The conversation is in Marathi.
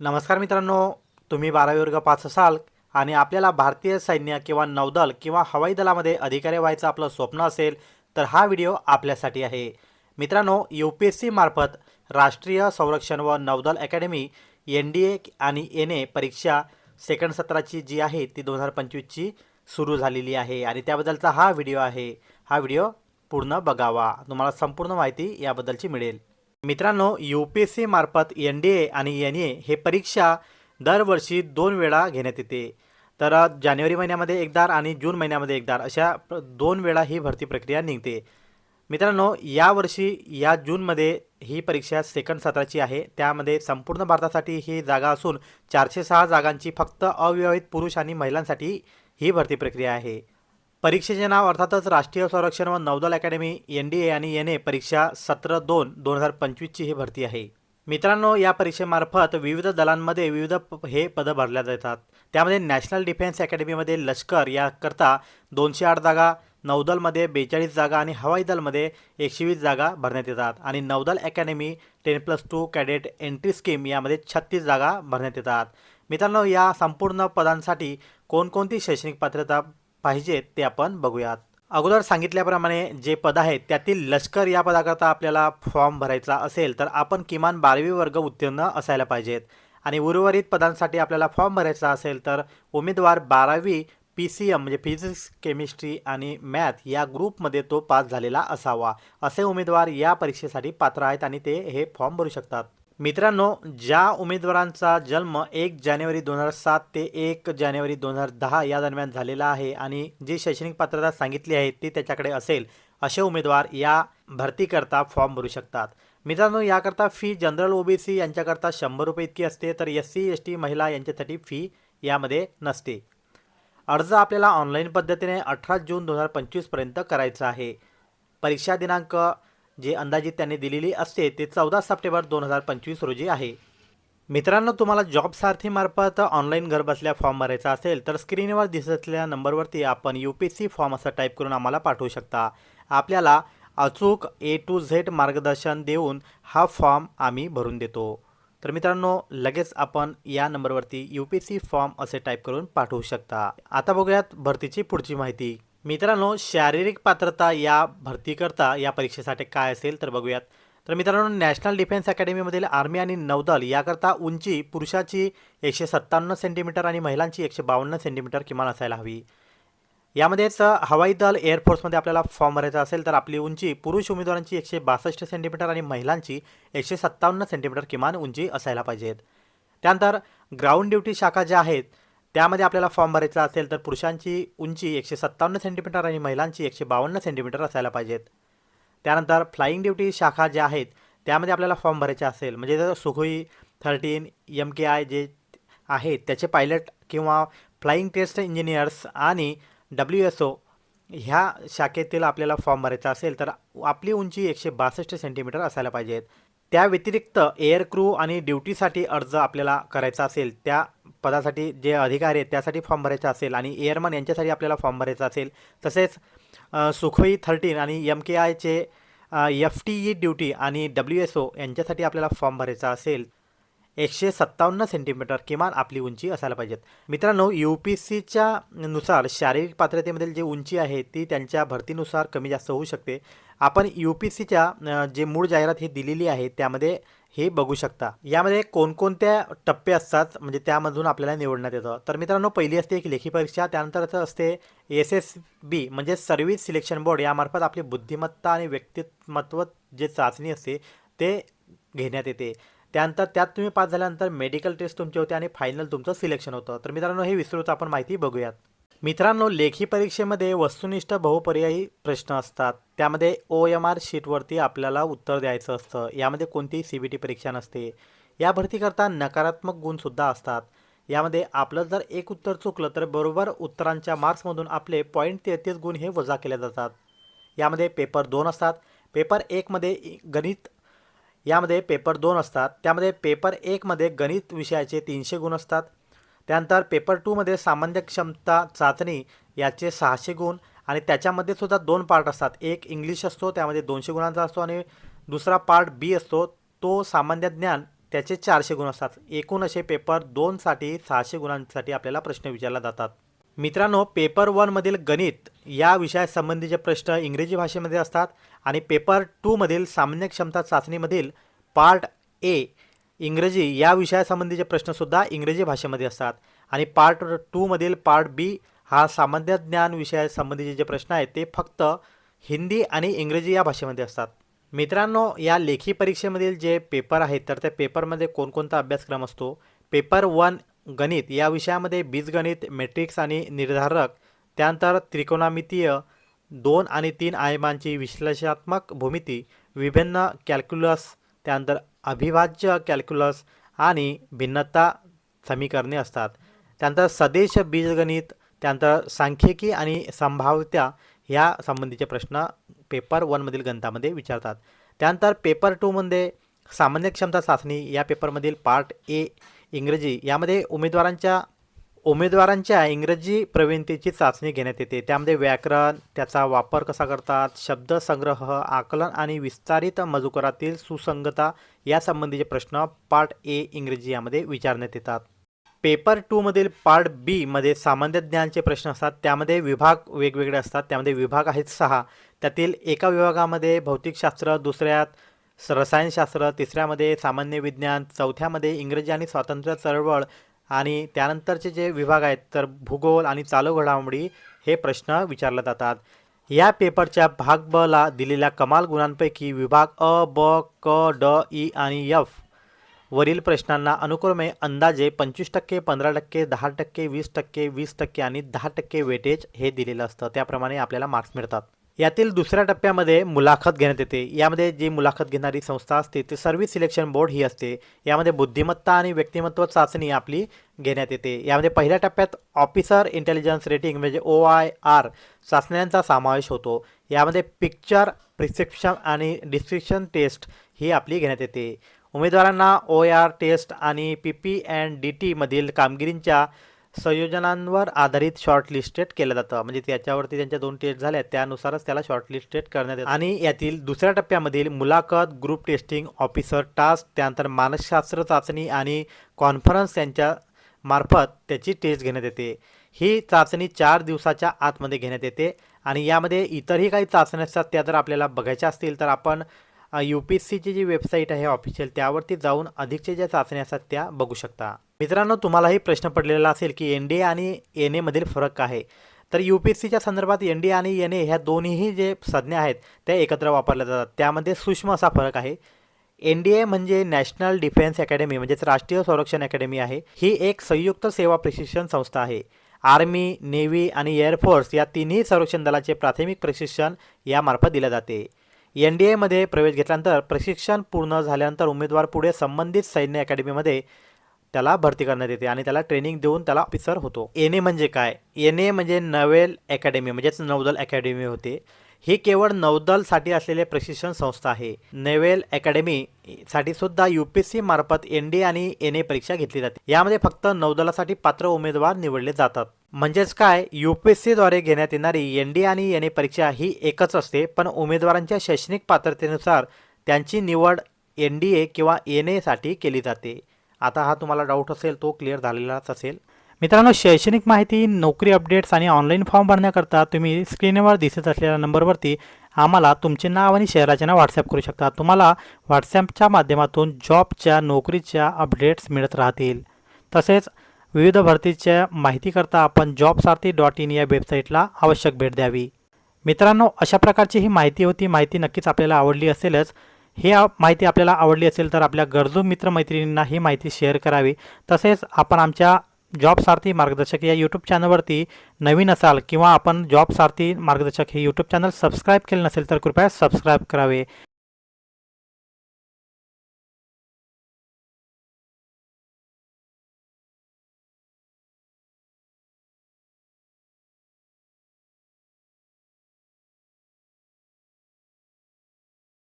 नमस्कार मित्रांनो तुम्ही बारावी वर्ग पाच असाल आणि आपल्याला भारतीय सैन्य किंवा नौदल किंवा हवाई दलामध्ये अधिकारी व्हायचं आपलं स्वप्न असेल तर हा व्हिडिओ आपल्यासाठी आहे. मित्रांनो यू पी एस सी मार्फत राष्ट्रीय संरक्षण व नौदल अकॅडमी एन डी ए आणि एन ए परीक्षा सेकंड सत्राची जी आहे ती दोन हजार पंचवीसची सुरू झालेली आहे आणि त्याबद्दलचा हा व्हिडिओ आहे. हा व्हिडिओ पूर्ण बघावा. तुम्हाला संपूर्ण माहिती याबद्दलची मिळेल. मित्रांनो यू पी एस सी मार्फत एन डी ए आणि एन ए हे परीक्षा दरवर्षी दोन वेळा घेण्यात येते. तर जानेवारी महिन्यामध्ये एकदार आणि जून महिन्यामध्ये एकदार अशा दोन वेळा ही भरती प्रक्रिया निघते. मित्रांनो यावर्षी या जूनमध्ये ही परीक्षा सेकंड सत्राची आहे. त्यामध्ये संपूर्ण भारतासाठी ही जागा असून चारशे सहा जागांची फक्त अविवाहित पुरुष आणि महिलांसाठी ही भरती प्रक्रिया आहे. परीक्षेचे नाव अर्थातच राष्ट्रीय संरक्षण व नौदल अकॅडमी एन डी ए आणि एन ए परीक्षा सत्र दोन दोन हजार पंचवीसची ही भरती आहे. मित्रांनो या परीक्षेमार्फत विविध दलांमध्ये विविध प- हे पदं भरल्या जातात. त्यामध्ये नॅशनल डिफेन्स अकॅडमीमध्ये लष्कर याकरता दोनशे आठ जागा नौदलमध्ये बेचाळीस जागा आणि हवाई दलमध्ये एकशे वीस जागा भरण्यात येतात. आणि नौदल academy ten plus two cadet entry scheme यामध्ये छत्तीस जागा भरण्यात येतात. मित्रांनो या संपूर्ण पदांसाठी कोणकोणती शैक्षणिक पात्रता पाहिजेत ते आपण बघूयात. अगोदर सांगितल्याप्रमाणे जे पद आहेत त्यातील लष्कर या पदाकरता आपल्याला फॉर्म भरायचा असेल तर आपण किमान बारावी वर्ग उत्तीर्ण असायला पाहिजेत. आणि उर्वरित पदांसाठी आपल्याला फॉर्म भरायचा असेल तर उमेदवार बारावी पी सी एम म्हणजे फिजिक्स केमिस्ट्री आणि मॅथ या ग्रुपमध्ये तो पास झालेला असावा. असे उमेदवार या परीक्षेसाठी पात्र आहेत आणि ते हे फॉर्म भरू शकतात. मित्रांनो ज्या उमेदवारांचा जन्म एक जानेवारी दोन हजार सात ते एक जानेवारी दोन हजार दहा या दरम्यान झालेला आहे आणि जी शैक्षणिक पात्रता सांगितली आहे ती त्याच्याकडे असेल असे उमेदवार या भरतीकरता फॉर्म भरू शकतात. मित्रांनो याकरता फी जनरल ओबीसी यांच्याकरता शंभर रुपये इतकी असते तर एस सी एस टी महिला यांच्यासाठी फी यामध्ये नसते. अर्ज आपल्याला ऑनलाईन पद्धतीने अठरा जून दोन हजार पंचवीसपर्यंत करायचा आहे. परीक्षा दिनांक जे अंदाजित त्यांनी दिलेली असते ते चौदा सप्टेंबर दोन हजार पंचवीस रोजी आहे. मित्रांनो तुम्हाला जॉब सारथीमार्फत ऑनलाईन घरबसल्या फॉर्म भरायचा असेल तर स्क्रीनवर दिसत असलेल्या नंबरवरती आपण यू पी सी फॉर्म असं टाईप करून आम्हाला पाठवू शकता. आपल्याला अचूक ए टू झेड मार्गदर्शन देऊन हा फॉर्म आम्ही भरून देतो. तर मित्रांनो लगेच आपण या नंबरवरती यू पी सी फॉर्म असे टाईप करून पाठवू शकता. आता बघूयात भरतीची पुढची माहिती. मित्रांनो शारीरिक पात्रता या भरतीकरता या परीक्षेसाठी काय असेल तर बघूयात. तर मित्रांनो नॅशनल डिफेन्स अकॅडमीमधील आर्मी आणि नौदल याकरता उंची पुरुषाची एकशे सत्तावन्न सेंटीमीटर आणि महिलांची एकशे बावन्न सेंटीमीटर किमान असायला हवी. यामध्येच हवाई दल एअरफोर्समध्ये आपल्याला फॉर्म भरायचा असेल तर आपली उंची पुरुष उमेदवारांची एकशे बासष्ट सेंटीमीटर आणि महिलांची एकशे सत्तावन्न सेंटीमीटर किमान उंची असायला पाहिजेत. त्यानंतर ग्राउंड ड्युटी शाखा ज्या आहेत त्यामध्ये आपल्याला फॉर्म भरायचा असेल तर पुरुषांची उंची एकशे सत्तावन्न सेंटीमीटर आणि महिलांची एकशे बावन्न सेंटीमीटर असायला पाहिजेत. त्यानंतर फ्लाईंग ड्युटी शाखा ज्या आहेत त्यामध्ये आपल्याला फॉर्म भरायचे असेल. म्हणजे जर Sukhoi thirteen M K I जे आहेत त्याचे पायलट किंवा फ्लाईंग टेस्ट इंजिनियर्स आणि डब्ल्यू एस ओ ह्या शाखेतील आपल्याला फॉर्म भरायचा असेल तर आपली उंची एकशे बासष्ट सेंटीमीटर असायला पाहिजेत. त्या व्यतिरिक्त एअर क्रू आणि ड्युटीसाठी अर्ज आपल्याला करायचा असेल त्या पदासाठी जे अधिकारी आहेत त्यासाठी फॉर्म भरायचा असेल आणि एअरमन यांच्यासाठी आपल्याला फॉर्म भरायचा असेल. तसेच सुखोई थर्टीन आणि एम के आयचे एफ टी ई ड्युटी आणि डब्ल्यू एस ओ यांच्यासाठी आपल्याला फॉर्म भरायचा असेल. एकशे सत्तावन्न सेंटीमीटर किमान आपली उंची असायला पाहिजेत. मित्रांनो यू पी सीच्या नुसार शारीरिक पात्रतेमधील जी उंची आहे ती त्यांच्या भरतीनुसार कमी जास्त होऊ शकते. आपण यू पी सीच्या जे मूळ जाहिरात ही दिलेली आहे त्यामध्ये हे बघू शकता. यामध्ये कोणकोणत्या टप्पे असतात? म्हणजे त्यामधून आपल्याला निवडण्यात येतं. तर मित्रांनो पहिली असते एक लेखी परीक्षा त्यानंतर असते एस एस बी म्हणजे सर्व्हिस सिलेक्शन बोर्ड. यामार्फत आपली बुद्धिमत्ता आणि व्यक्तिमत्व जे चाचणी असते ते घेण्यात येते. त्यानंतर त्यात तुम्ही पास झाल्यानंतर मेडिकल टेस्ट तुमची होते आणि फायनल तुमचं सिलेक्शन होतं. तर मित्रांनो हे विस्तृत आपण माहिती बघूयात. मित्रांनो लेखी परीक्षेमध्ये वस्तुनिष्ठ बहुपर्यायी प्रश्न असतात. त्यामध्ये ओ एम आर शीटवरती आपल्याला उत्तर द्यायचं असतं. यामध्ये कोणतीही सी बी टी परीक्षा नसते. या भरतीकरता नकारात्मक गुणसुद्धा असतात. यामध्ये आपलं जर एक उत्तर चुकलं तर बरोबर उत्तरांच्या मार्क्समधून आपले पॉईंट तेहतीस गुण हे वजा केले जातात. यामध्ये पेपर दोन असतात. पेपर एकमध्ये गणित यामध्ये पेपर दोन असतात. त्यामध्ये पेपर एकमध्ये गणित विषयाचे तीनशे गुण असतात. त्यानंतर पेपर टूमध्ये सामान्य क्षमता चाचणी याचे सहाशे गुण आणि त्याच्यामध्ये सुद्धा दोन पार्ट असतात. एक इंग्लिश असतो त्यामध्ये दोनशे गुणांचा असतो आणि दुसरा पार्ट बी असतो. तो सामान्य ज्ञान त्याचे चारशे गुण असतात. एकूण असे पेपर दोनसाठी सहाशे गुणांसाठी आपल्याला प्रश्न विचारला जातात. मित्रांनो पेपर वनमधील गणित या विषयासंबंधीचे प्रश्न इंग्रजी भाषेमध्ये असतात आणि पेपर टूमधील सामान्य क्षमता चाचणीमधील पार्ट ए इंग्रजी या विषयासंबंधीचे प्रश्नसुद्धा इंग्रजी भाषेमध्ये असतात. आणि पार्ट टूमधील पार्ट बी हा सामान्य ज्ञान विषयासंबंधीचे जे प्रश्न आहेत ते फक्त हिंदी आणि इंग्रजी या भाषेमध्ये असतात. मित्रांनो या लेखी परीक्षेमधील जे पेपर आहेत तर त्या पेपरमध्ये कोणकोणता अभ्यासक्रम असतो? पेपर वन गणित या विषयामध्ये बीजगणित मॅट्रिक्स आणि निर्धारक त्यानंतर त्रिकोणामितीय दोन आणि तीन आयामांची विश्लेषणात्मक भूमिती विभिन्न कॅल्क्युलस त्यानंतर अविभाज्य कॅल्क्युलस आणि भिन्नता समीकरणे असतात. त्यानंतर सदेश बीजगणित त्यानंतर सांख्यिकी आणि संभाव्यता ह्या संबंधीचे प्रश्न पेपर वनमधील गणितामध्ये विचारतात. त्यानंतर पेपर टूमध्ये सामान्य क्षमता चाचणी या पेपरमधील पार्ट ए इंग्रजी यामध्ये उमेदवारांच्या उमेदवारांच्या इंग्रजी प्रवीणतेची चाचणी घेण्यात येते. त्यामध्ये व्याकरण त्याचा वापर कसा करतात शब्दसंग्रह आकलन आणि विस्तारित मजुकरातील सुसंगता यासंबंधीचे प्रश्न पार्ट ए इंग्रजी यामध्ये विचारण्यात येतात. पेपर टूमधील पार्ट बीमध्ये सामान्य ज्ञानचे प्रश्न असतात. त्यामध्ये विभाग वेगवेगळे असतात. त्यामध्ये विभाग आहेत सहा. त्यातील एका विभागामध्ये भौतिकशास्त्र दुसऱ्यात रसायनशास्त्र तिसऱ्यामध्ये सामान्य विज्ञान चौथ्यामध्ये इंग्रजी आणि स्वातंत्र्य चळवळ आणि त्यानंतरचे जे विभाग आहेत तर भूगोल आणि चालू घडामोडी हे प्रश्न विचारले जातात. या पेपरच्या भाग ब ला दिलेल्या कमाल गुणांपैकी विभाग अ ब क ड ई आणि यफ वरील प्रश्नांना अनुक्रमे अंदाजे पंचवीस टक्के पंधरा टक्के दहा टक्के वीस टक्के वीस टक्के आणि दहा टक्के वेटेज हे दिलेलं असतं. त्याप्रमाणे आपल्याला मार्क्स मिळतात. यातील दुसऱ्या टप्प्यामध्ये मुलाखत घेण्यात येते. यामध्ये जी मुलाखत घेणारी संस्था असते ती सर्व्हिस सिलेक्शन बोर्ड ही असते. यामध्ये बुद्धिमत्ता आणि व्यक्तिमत्व चाचणी आपली घेण्यात येते. यामध्ये पहिल्या टप्प्यात ऑफिसर इंटेलिजन्स रेटिंग म्हणजे ओ आय आर चाचण्यांचा समावेश होतो. यामध्ये पिक्चर प्रिस्क्रिप्शन आणि डिस्क्रिप्शन टेस्ट ही आपली घेण्यात येते. उमेदवारांना ओ आर टेस्ट आणि पी पी अँड डी टीमधील कामगिरींच्या संयोजनांवर आधारित शॉर्टलिस्टेड केलं जातं. म्हणजे त्याच्यावरती त्यांच्या दोन टेस्ट झाल्या त्यानुसारच त्याला शॉर्टलिस्टेड करण्यात येतं. आणि यातील दुसऱ्या टप्प्यामधील मुलाखत ग्रुप टेस्टिंग ऑफिसर टास्क त्यानंतर मानसशास्त्र चाचणी आणि कॉन्फरन्स यांच्या मार्फत त्याची टेस्ट घेण्यात येते. ही चाचणी चार दिवसाच्या आतमध्ये घेण्यात येते. आणि यामध्ये इतरही काही चाचण्या असतात त्या जर आपल्याला बघायच्या असतील तर आपण यू पी एस सीची जी वेबसाईट आहे ऑफिशियल त्यावरती जाऊन अधिकच्या ज्या चाचण्या असतात त्या बघू शकता. मित्रांनो तुम्हालाही प्रश्न पडलेला असेल की एन डी ए आणि एन एमधील फरक काय आहे? तर यू पी एस सीच्या संदर्भात एन डी ए आणि एन ए ह्या दोन्हीही जे संज्ञा आहेत त्या एकत्र वापरल्या जातात. त्यामध्ये सूक्ष्म असा फरक आहे. एन डी ए म्हणजे नॅशनल डिफेन्स अकॅडमी म्हणजेच राष्ट्रीय संरक्षण अकॅडमी आहे. ही एक संयुक्त सेवा प्रशिक्षण संस्था आहे. आर्मी नेव्ही आणि एअरफोर्स या तिन्ही संरक्षण दलाचे प्राथमिक प्रशिक्षण यामार्फत दिले जाते. एन डी एमध्ये प्रवेश घेतल्यानंतर प्रशिक्षण पूर्ण झाल्यानंतर उमेदवार पुढे संबंधित सैन्य अकॅडमीमध्ये त्याला भरती करण्यात येते आणि त्याला ट्रेनिंग देऊन त्याला ऑफिसर होतो. एन ए म्हणजे काय? एन ए म्हणजे नवेल अकॅडमी म्हणजेच नौदल अकॅडमी होते. ही केवळ नौदलसाठी असलेले प्रशिक्षण संस्था आहे. नेव्हल अकॅडमी साठी सुद्धा यू पी सी मार्फत एन डी आणि एन ए परीक्षा घेतली जाते. यामध्ये फक्त नौदलासाठी पात्र उमेदवार निवडले जातात. म्हणजेच काय? यू पी एस सीद्वारे घेण्यात येणारी एन डी आणि एन ए परीक्षा ही एकच असते पण उमेदवारांच्या शैक्षणिक पात्रतेनुसार त्यांची निवड एन डी ए किंवा एन एसाठी केली जाते. आता हा तुम्हाला डाऊट असेल तो क्लिअर झालेलाच असेल. मित्रांनो शैक्षणिक माहिती नोकरी अपडेट्स आणि ऑनलाईन फॉर्म भरण्याकरता तुम्ही स्क्रीनवर दिसत असलेल्या नंबरवरती आम्हाला तुमचे नाव आणि शहराचे नाव व्हॉट्सअप करू शकता. तुम्हाला व्हॉट्सॲपच्या माध्यमातून जॉबच्या नोकरीच्या अपडेट्स मिळत राहतील. तसेच विविध भरतीच्या माहितीकरता आपण जॉब सारथी डॉट इन या वेबसाईटला आवश्यक भेट द्यावी. मित्रांनो अशा प्रकारची ही माहिती होती. माहिती नक्कीच आपल्याला आवडली असेलच. ही माहिती आपल्याला आवडली असेल तर आपल्या गरजू मित्रमैत्रिणींना ही माहिती शेअर करावी. तसेच आपण आमच्या जॉब सारथी मार्गदर्शक या यूट्यूब चॅनलवरती नवीन असाल किंवा आपण जॉब सारथी मार्गदर्शक हे यूट्यूब चॅनल सबस्क्राईब केले नसेल तर कृपया सबस्क्राईब करावे.